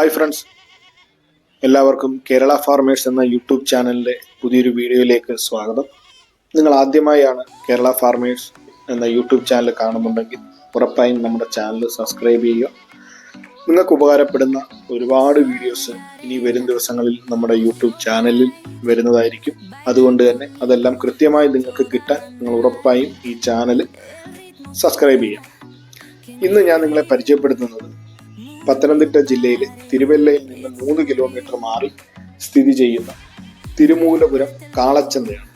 Hi friends എല്ലാവർക്കും Kerala farmers എന്ന YouTube ചാനലിന്റെ പുതിയൊരു വീഡിയോയിലേക്ക് സ്വാഗതം. നിങ്ങൾ ആദ്യമായാണ് കേരള ഫാർമേഴ്സ് എന്ന യൂട്യൂബ് ചാനൽ കാണുന്നുണ്ടെങ്കിൽ ഉറപ്പായും നമ്മുടെ ചാനൽ സബ്സ്ക്രൈബ് ചെയ്യുക. നിങ്ങൾക്ക് ഉപകാരപ്പെടുന്ന ഒരുപാട് വീഡിയോസ് ഇനി വരും ദിവസങ്ങളിൽ നമ്മുടെ യൂട്യൂബ് ചാനലിൽ വരുന്നതായിരിക്കും. അതുകൊണ്ട് തന്നെ അതെല്ലാം കൃത്യമായി നിങ്ങൾക്ക് കിട്ടാൻ നിങ്ങൾ ഉറപ്പായും ഈ ചാനൽ സബ്സ്ക്രൈബ് ചെയ്യാം ഇന്ന് ഞാൻ നിങ്ങളെ പരിചയപ്പെടുത്തുന്നത് പത്തനംതിട്ട ജില്ലയിലെ തിരുവല്ലയിൽ നിന്ന് മൂന്ന് കിലോമീറ്റർ മാറി സ്ഥിതി ചെയ്യുന്ന തിരുമൂലപുരം കാളച്ചന്തയാണ്.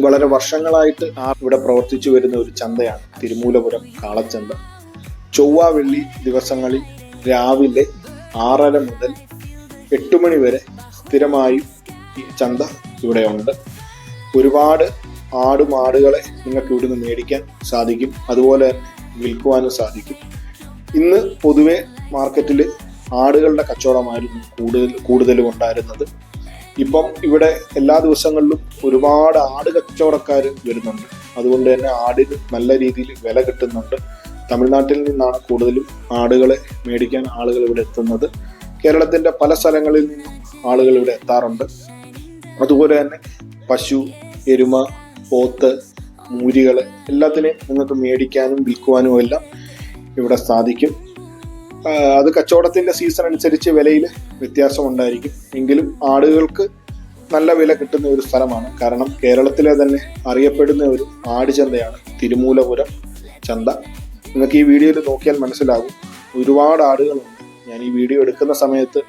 വളരെ വർഷങ്ങളായിട്ട് ആ ഇവിടെ പ്രവർത്തിച്ചു വരുന്ന ഒരു ചന്തയാണ് തിരുമൂലപുരം കാളച്ചന്ത. ചൊവ്വ വെള്ളി ദിവസങ്ങളിൽ രാവിലെ ആറര മുതൽ എട്ട് മണി വരെ സ്ഥിരമായും ഈ ചന്ത ഇവിടെയുണ്ട് ഒരുപാട് ആടുമാടുകളെ നിങ്ങൾക്ക് ഇവിടുന്ന് മേടിക്കാൻ സാധിക്കും. അതുപോലെ വിൽക്കുവാനും സാധിക്കും. ഇന്ന് പൊതുവെ മാർക്കറ്റിൽ ആടുകളുടെ കച്ചവടമായിരുന്നു കൂടുതൽ കൂടുതലും ഉണ്ടായിരുന്നത്. ഇപ്പം ഇവിടെ എല്ലാ ദിവസങ്ങളിലും ഒരുപാട് ആട് കച്ചവടക്കാർ വരുന്നുണ്ട്. അതുകൊണ്ട് തന്നെ ആടിന് നല്ല രീതിയിൽ വില കിട്ടുന്നുണ്ട്. തമിഴ്നാട്ടിൽ നിന്നാണ് കൂടുതലും ആടുകളെ മേടിക്കാൻ ആളുകൾ ഇവിടെ എത്തുന്നത്. കേരളത്തിന്റെ പല സ്ഥലങ്ങളിൽ നിന്നും ആളുകൾ ഇവിടെ എത്താറുണ്ട്. അതുപോലെ തന്നെ പശു എരുമ പോത്ത് മൂരികൾ എല്ലാത്തിനെയും നിങ്ങൾക്ക് മേടിക്കാനും വിൽക്കുവാനും എല്ലാം ഇവിടെ സാധിക്കും. അത് കച്ചവടത്തിന്റെ സീസൺ അനുസരിച്ച് വിലയിൽ വ്യത്യാസം ഉണ്ടായിരിക്കും എങ്കിലും ആടുകൾക്ക് നല്ല വില കിട്ടുന്ന ഒരു സ്ഥലമാണ്. കാരണം കേരളത്തിലെ തന്നെ അറിയപ്പെടുന്ന ഒരു ആട് ചന്തയാണ് തിരുമൂലപുരം ചന്ത. നിങ്ങൾക്ക് ഈ വീഡിയോയിൽ നോക്കിയാൽ മനസ്സിലാകും. ഒരുപാട് ആടുകളുണ്ട്. ഞാൻ ഈ വീഡിയോ എടുക്കുന്ന സമയത്ത്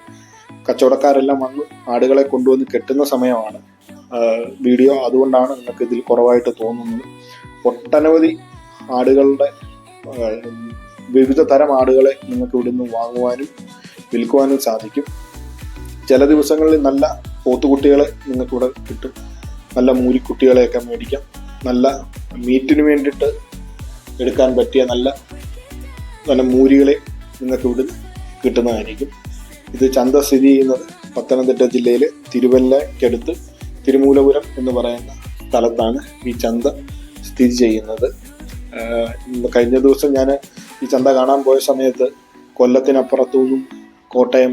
കച്ചവടക്കാരെല്ലാം വന്ന് ആടുകളെ കൊണ്ടുവന്ന് കെട്ടുന്ന സമയമാണ് വീഡിയോ അതുകൊണ്ടാണ് നിങ്ങൾക്ക് ഇതിൽ കുറവായിട്ട് തോന്നുന്നത്. ഒട്ടനവധി ആടുകളുടെ വിവിധ തരം ആടുകളെ നിങ്ങൾക്ക് ഇവിടുന്ന് വാങ്ങുവാനും വിൽക്കുവാനും സാധിക്കും. ചില ദിവസങ്ങളിൽ നല്ല പോത്തുകുട്ടികളെ നിങ്ങൾക്ക് ഇവിടെ കിട്ടും. നല്ല മൂരിക്കുട്ടികളെയൊക്കെ മേടിക്കാം. നല്ല മീറ്റിന് വേണ്ടിയിട്ട് എടുക്കാൻ പറ്റിയ നല്ല നല്ല മൂരികളെ നിങ്ങൾക്ക് ഇവിടെ കിട്ടുന്നതായിരിക്കും. ഇത് ചന്ത സ്ഥിതി ചെയ്യുന്നത് പത്തനംതിട്ട ജില്ലയിലെ തിരുവല്ലയ്ക്കടുത്ത് തിരുമൂലപുരം എന്ന് പറയുന്ന സ്ഥലത്താണ് ഈ ചന്ത സ്ഥിതി ചെയ്യുന്നത്. കഴിഞ്ഞ ദിവസം ഞാൻ ഈ ചന്ത കാണാൻ പോയ സമയത്ത് കൊല്ലത്തിനപ്പുറത്തു നിന്നും കോട്ടയം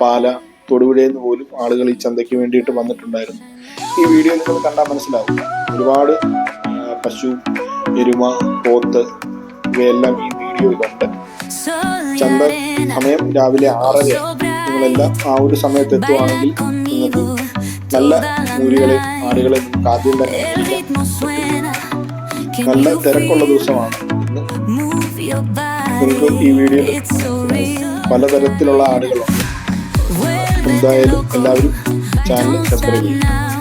പാല തൊടുപുഴയിൽ നിന്ന് പോലും ആളുകൾ ഈ ചന്തയ്ക്ക് വേണ്ടിയിട്ട് വന്നിട്ടുണ്ടായിരുന്നു. ഈ വീഡിയോ നിങ്ങൾ കണ്ടാൽ മനസ്സിലാവും. ഒരുപാട് പശു എരുമ പോത്ത് ഇവയെല്ലാം ഈ വീഡിയോയിലുണ്ട്. ചന്ത സമയം രാവിലെ ആറരയാണ്. നിങ്ങളെല്ലാം ആ ഒരു സമയത്ത് എത്തുവാണെങ്കിൽ നിങ്ങൾക്ക് നല്ല മൂലികളെ ആടുകളെ ആദ്യം തന്നെ നല്ല തിരക്കുള്ള ദിവസമാണ്. ഇന്ന് നിങ്ങൾക്ക് ഈ വീഡിയോയിൽ പലതരത്തിലുള്ള ആടുകളുണ്ട് എന്തായാലും എല്ലാവരും ചാനൽ സബ്സ്ക്രൈബ് ചെയ്യും.